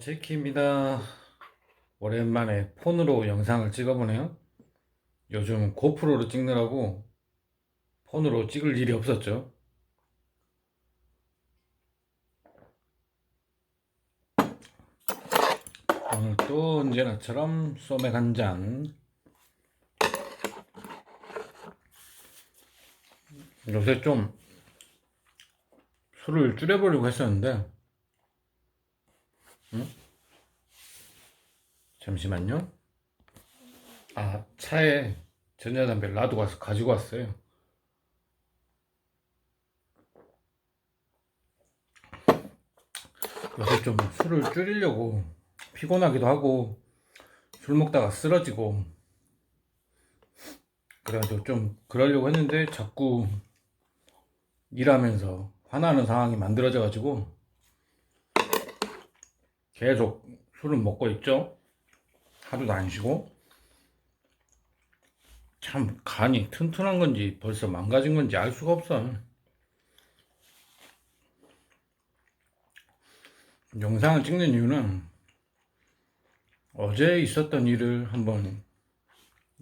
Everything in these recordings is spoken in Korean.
제키입니다. 오랜만에 폰으로 영상을 찍어보네요. 요즘 고프로로 찍느라고 폰으로 찍을 일이 없었죠. 오늘 또 언제나처럼 소맥 한 잔. 요새 좀 술을 줄여보려고 했었는데, 잠시만요. 아, 차에 전자담배를 놔두고 와서 가지고 왔어요. 요새 좀 술을 줄이려고 피곤하기도 하고 술 먹다가 쓰러지고 그래가지고 좀 그러려고 했는데 자꾸 일하면서 화나는 상황이 만들어져가지고 계속 술을 먹고 있죠. 하루도 안 쉬고. 참 간이 튼튼한 건지 벌써 망가진 건지 알 수가 없어. 영상을 찍는 이유는 어제 있었던 일을 한번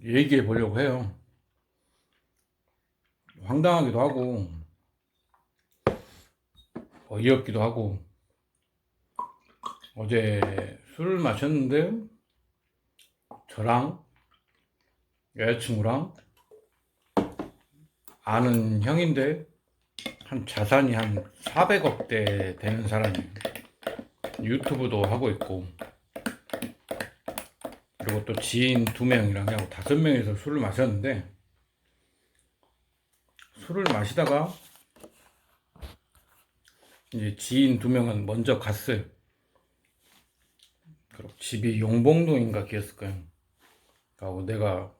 얘기해 보려고 해요. 황당하기도 하고 어이없기도 하고 어제 술을 마셨는데 저랑 여자친구랑 아는 형인데 한 자산이 한 400억대 되는 사람이에요. 유튜브도 하고 있고 그리고 또 지인 두 명이랑 다섯 명이서 술을 마셨는데 술을 마시다가 이제 지인 두 명은 먼저 갔어요. 그리고 집이 용봉동인가 기었을 거예요. 하고 내가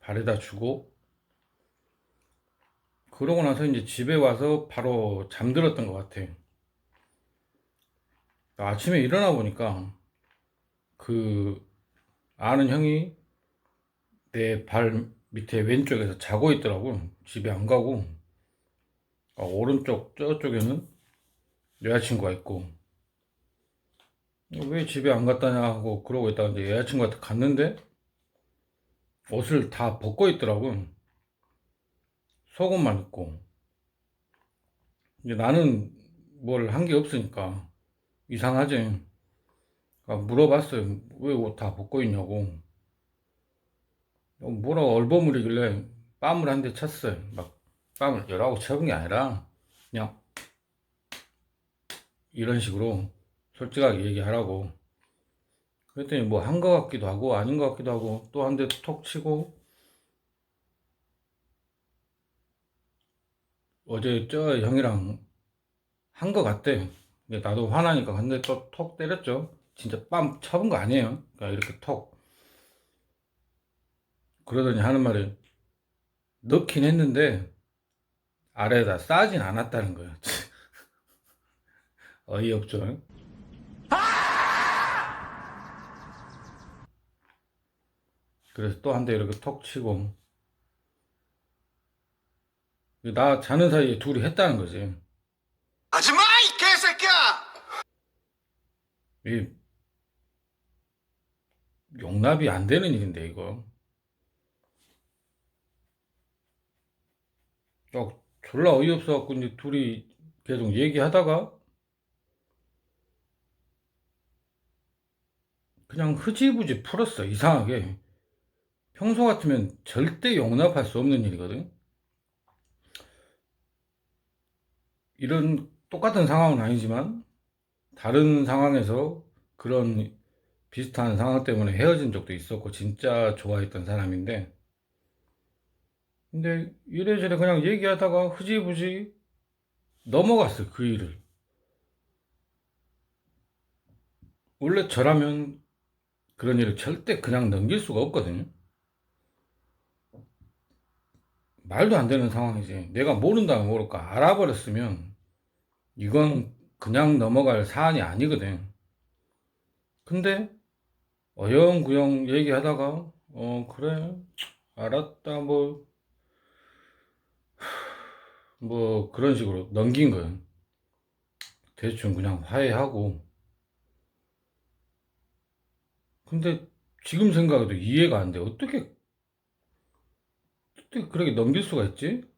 바래다 주고 그러고 나서 이제 집에 와서 바로 잠들었던 것 같아. 아침에 일어나 보니까 그 아는 형이 내 발 밑에 왼쪽에서 자고 있더라고. 집에 안 가고 아, 오른쪽 저쪽에는 여자친구가 있고 왜 집에 안 갔다냐 하고 그러고 이제 여자친구한테 갔는데 옷을 다 벗고 있더라고. 속옷만 입고. 이제 나는 뭘 한 게 없으니까 이상하지. 아, 물어봤어요. 왜 옷 다 벗고 있냐고. 어, 뭐라고 얼버무리길래 뺨을 한 대 쳤어요. 막 뺨을 열하고 쳐본 게 아니라 그냥 이런 식으로 솔직하게 얘기하라고. 그랬더니 뭐 한 것 같기도 하고 아닌 것 같기도 하고 또 한 대 톡 치고 어제 저 형이랑 한 것 같대. 근데 나도 화나니까 한대또톡 때렸죠. 진짜 빰 쳐본 거 아니에요. 그러니까 이렇게 톡. 그러더니 하는 말이 넣긴 했는데 아래에다 싸진 않았다는 거예요. 어이없죠. 그래서 또 한 대 이렇게 톡 치고 나 자는 사이에 둘이 했다는 거지. 하지마 이 개새끼야! 이 용납이 안 되는 일인데 이거. 어, 졸라 어이없어 갖고 이제 둘이 계속 얘기하다가 그냥 흐지부지 풀었어 이상하게. 평소 같으면 절대 용납할 수 없는 일이거든. 이런 똑같은 상황은 아니지만 다른 상황에서 그런 비슷한 상황 때문에 헤어진 적도 있었고 진짜 좋아했던 사람인데 근데 이래저래 그냥 얘기하다가 흐지부지 넘어갔어요 그 일을 원래 저라면 그런 일을 절대 그냥 넘길 수가 없거든요 말도 안 되는 상황이지 내가 모른다면 모를까 알아버렸으면 이건 그냥 넘어갈 사안이 아니거든. 근데 어영구영 얘기하다가 어 그래 알았다 뭐 뭐 그런 식으로 넘긴 거예요. 대충 그냥 화해하고 근데 지금 생각해도 이해가 안 돼. 어떻게, 어떻게 그렇게 넘길 수가 있지?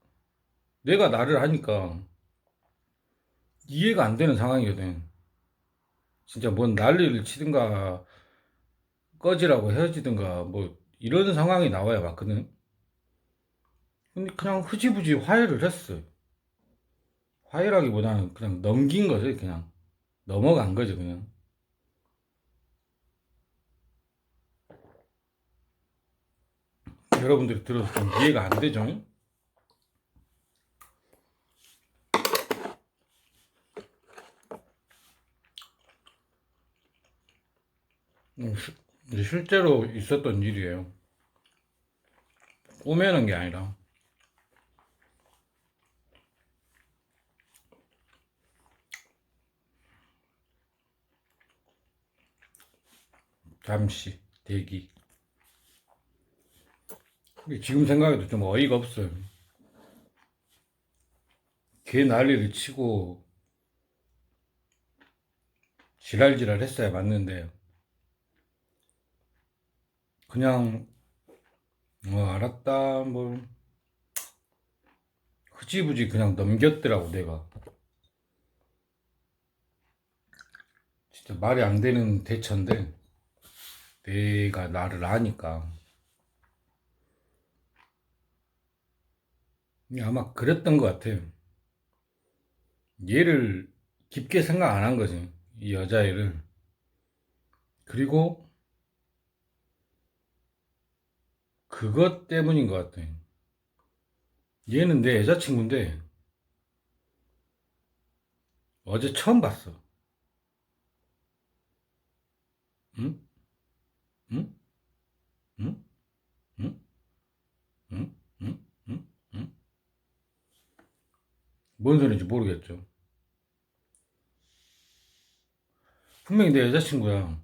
내가 나를 하니까 이해가 안 되는 상황이거든. 진짜 뭔 난리를 치든가 꺼지라고 헤어지든가 뭐 이런 상황이 나와야 맞거든. 근데 그냥 흐지부지 화해를 했어. 화해라기보다는 그냥 넘긴 거지, 그냥. 넘어간 거지, 그냥. 여러분들이 들어서 좀 이해가 안 되죠? 음, 실제로 있었던 일이에요. 꼬매는 게 아니라. 잠시 대기. 지금 생각해도 좀 어이가 없어요. 걔 난리를 치고 지랄지랄 했어야 맞는데 그냥 어 알았다 뭐 흐지부지 그냥 넘겼더라고 내가. 진짜 말이 안 되는 대처인데 내가 나를 아니까 아마 그랬던 것 같아 얘를 깊게 생각 안 한 거지 이 여자애를 그리고 그것 때문인 것 같아. 얘는 내 여자친구인데, 어제 처음 봤어. 응? 응? 응? 응? 응? 응? 응? 응? 뭔 소리인지 모르겠죠. 분명히 내 여자친구야.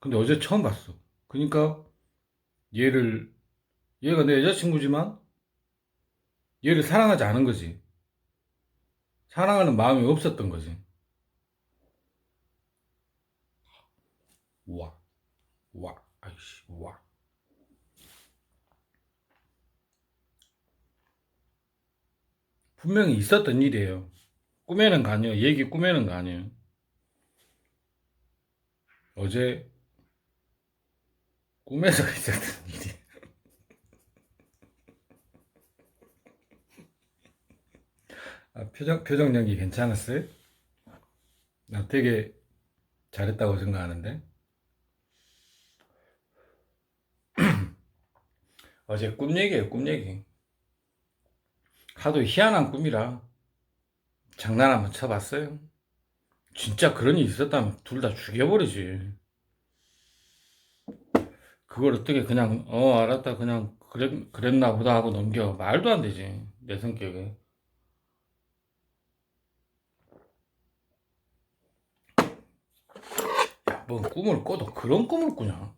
근데 어제 처음 봤어. 그러니까 얘를 얘가 내 여자친구지만 얘를 사랑하지 않은 거지. 사랑하는 마음이 없었던 거지. 와, 와, 아이씨, 와. 분명히 있었던 일이에요. 꿈에는 거 아니에요. 얘기 꿈에는 거 아니에요. 어제 꿈에서 있었던 일이. 아, 표정, 표정 연기 괜찮았어요? 나 되게 잘했다고 생각하는데. 어제 꿈 얘기예요, 꿈 얘기. 하도 희한한 꿈이라 장난 한번 쳐봤어요. 진짜 그런 일이 있었다면 둘 다 죽여버리지. 그걸 어떻게 그냥 어 알았다 그냥 그랬, 그랬나 보다 하고 넘겨 말도 안 되지 내 성격에 야뭔 꿈을 꿔도 그런 꿈을 꾸냐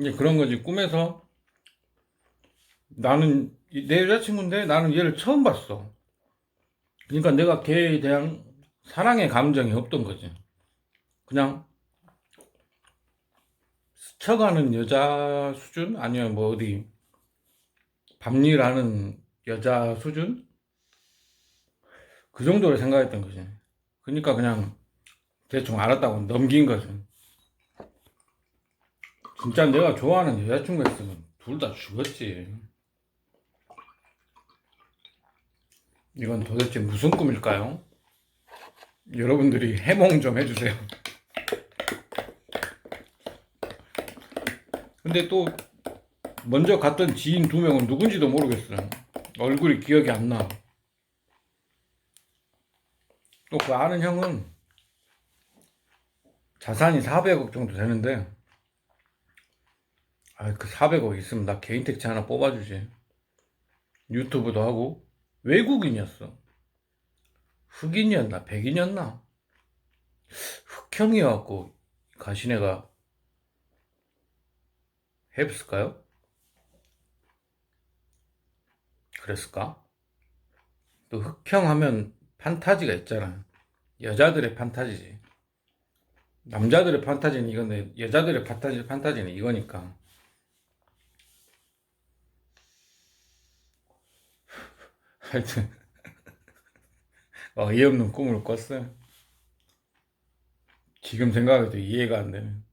이제 그런 거지 꿈에서 나는 이- 내 여자친구인데 나는 얘를 처음 봤어 그러니까 내가 걔에 대한 사랑의 감정이 없던 거지 그냥 스쳐가는 여자 수준? 아니면 뭐 어디 밤일하는 여자 수준? 그 정도로 생각했던 거지. 그러니까 그냥 대충 알았다고 넘긴 거지. 진짜 내가 좋아하는 여자친구가 있으면 둘 다 죽었지. 이건 도대체 무슨 꿈일까요? 여러분들이 해몽 좀 해주세요. 근데 또 먼저 갔던 지인 두 명은 누군지도 모르겠어요. 얼굴이 기억이 안 나. 또 그 아는 형은 자산이 400억 정도 되는데, 아, 그 400억 있으면 나 개인 택시 하나 뽑아주지. 유튜브도 하고, 외국인이었어. 흑인이었나, 백인이었나? 흑형이어갖고, 가시네가 했을까요? 그랬을까? 또 흑형 하면 판타지가 있잖아. 여자들의 판타지지. 남자들의 판타지는 이건데 여자들의 판타지 판타지는 이거니까. 하여튼 어이없는 꿈을 꿨어요. 지금 생각해도 이해가 안 되는.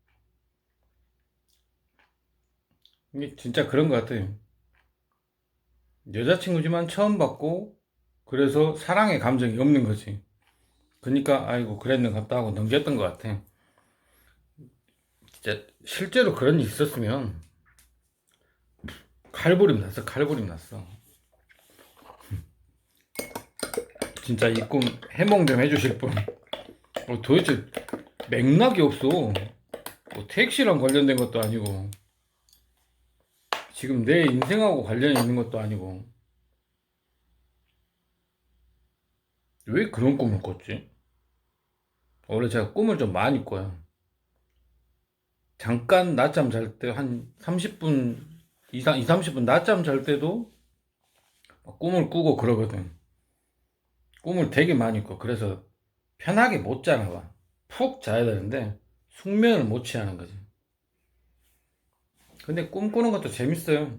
이게 진짜 그런 것 같아요. 여자친구지만 처음 봤고, 그래서 사랑의 감정이 없는 거지. 그러니까, 아이고, 그랬는 것 같다 하고 넘겼던 것 같아. 진짜, 실제로 그런 일 있었으면, 칼부림 났어, 칼부림 났어. 진짜 이 꿈 해몽 좀 해주실 분. 어, 도대체 맥락이 없어. 뭐 택시랑 관련된 것도 아니고. 지금 내 인생하고 관련이 있는 것도 아니고. 왜 그런 꿈을 꿨지? 원래 제가 꿈을 좀 많이 꿔요. 잠깐 낮잠 잘 때 한 30분, 2, 30분 낮잠 잘 때도 꿈을 꾸고 그러거든. 꿈을 되게 많이 꿔. 그래서 편하게 못 자나 봐. 푹 자야 되는데 숙면을 못 취하는 거지. 근데 꿈 꾸는 것도 재밌어요.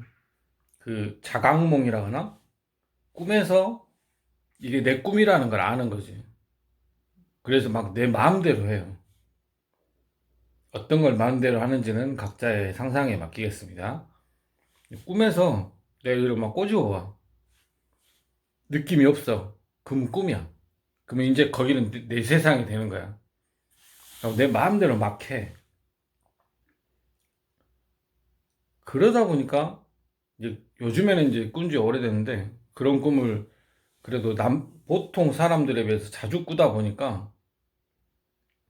그 자각몽이라 하나? 꿈에서 이게 내 꿈이라는 걸 아는 거지. 그래서 막 내 마음대로 해요. 어떤 걸 마음대로 하는지는 각자의 상상에 맡기겠습니다. 꿈에서 내가 이걸 막 꼬집어 봐. 느낌이 없어. 그럼 꿈이야. 그러면 이제 거기는 내, 내 세상이 되는 거야. 내 마음대로 막 해. 그러다 보니까 이제 요즘에는 이제 꾼지 오래됐는데 그런 꿈을 그래도 남 보통 사람들에 비해서 자주 꾸다 보니까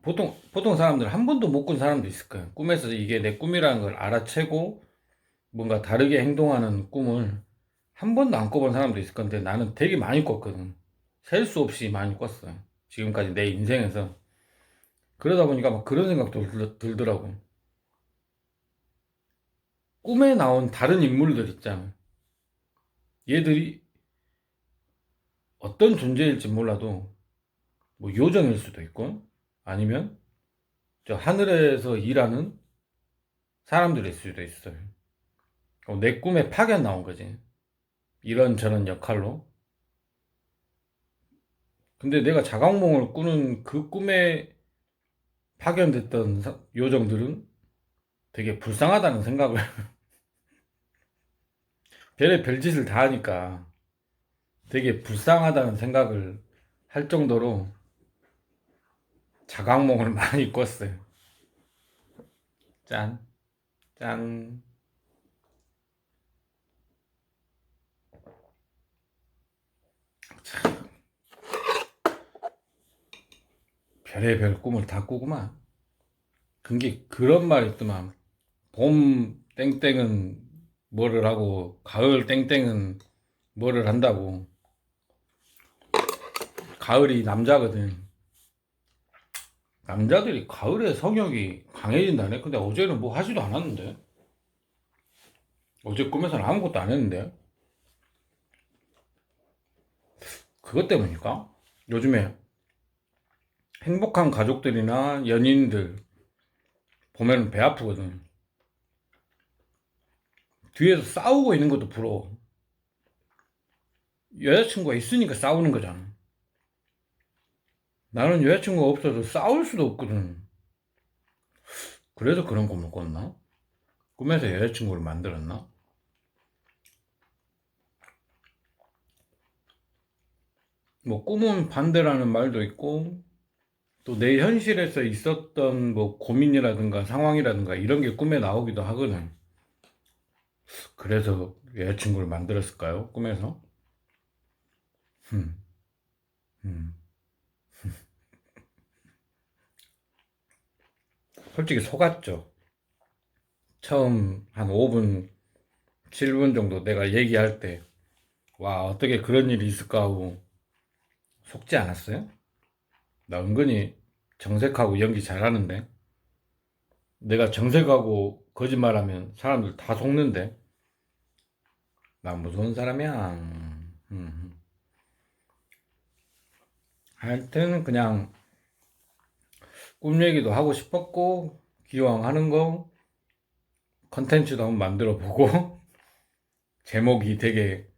보통 보통 사람들 한 번도 못 꾼 사람도 있을 거예요. 꿈에서 이게 내 꿈이라는 걸 알아채고 뭔가 다르게 행동하는 꿈을 한 번도 안 꿔본 사람도 있을 건데 나는 되게 많이 꿨거든. 셀 수 없이 많이 꿨어요. 지금까지 내 인생에서 그러다 보니까 막 그런 생각도 들, 들더라고. 꿈에 나온 다른 인물들 있잖아. 얘들이 어떤 존재일지 몰라도 뭐 요정일 수도 있고 아니면 저 하늘에서 일하는 사람들일 수도 있어요. 어, 내 꿈에 파견 나온 거지. 이런저런 역할로. 근데 내가 자각몽을 꾸는 그 꿈에 파견됐던 사- 요정들은 되게 불쌍하다는 생각을 별의 별짓을 다 하니까 되게 불쌍하다는 생각을 할 정도로 자각몽을 많이 꿨어요. 짠, 짠. 별의별 꿈을 다 꾸구만. 그게 그런 말이 있더만. 봄 땡땡은 뭐를 하고, 가을 땡땡은 뭐를 한다고. 가을이 남자거든. 남자들이 가을에 성욕이 강해진다네? 근데 어제는 뭐 하지도 않았는데? 어제 꿈에서는 아무것도 안 했는데? 그것 때문일까? 요즘에 행복한 가족들이나 연인들 보면 배 아프거든. 뒤에서 싸우고 있는 것도 부러워. 여자친구가 있으니까 싸우는 거잖아. 나는 여자친구가 없어서 싸울 수도 없거든. 그래서 그런 꿈을 꿨나? 꿈에서 여자친구를 만들었나? 뭐 꿈은 반대라는 말도 있고 또 내 현실에서 있었던 뭐 고민이라든가 상황이라든가 이런 게 꿈에 나오기도 하거든. 그래서 여자친구를 만들었을까요? 꿈에서? 음. 음. 솔직히 속았죠. 처음 한 5분, 7분 정도 내가 얘기할 때, 와, 어떻게 그런 일이 있을까 하고 속지 않았어요? 나 은근히 정색하고 연기 잘하는데, 내가 정색하고 거짓말하면 사람들 다 속는데, 나 무서운 사람이야. 음. 하여튼 그냥 꿈 얘기도 하고 싶었고 기왕 하는 거 컨텐츠도 한번 만들어 보고 제목이 되게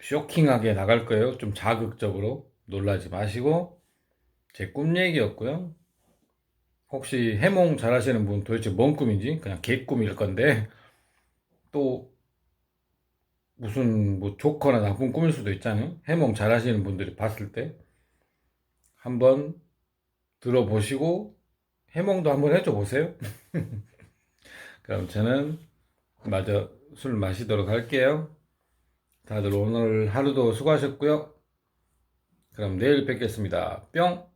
쇼킹하게 나갈 거예요. 좀 자극적으로 놀라지 마시고 제 꿈 얘기였고요. 혹시 해몽 잘 하시는 분 도대체 뭔 꿈인지 그냥 개꿈일 건데 또 무슨 뭐 좋거나 나쁜 꿈일 수도 있잖아요. 해몽 잘 하시는 분들이 봤을 때 한번 들어보시고 해몽도 한번 해줘 보세요. 그럼 저는 마저 술 마시도록 할게요. 다들 오늘 하루도 수고하셨고요. 그럼 내일 뵙겠습니다. 뿅!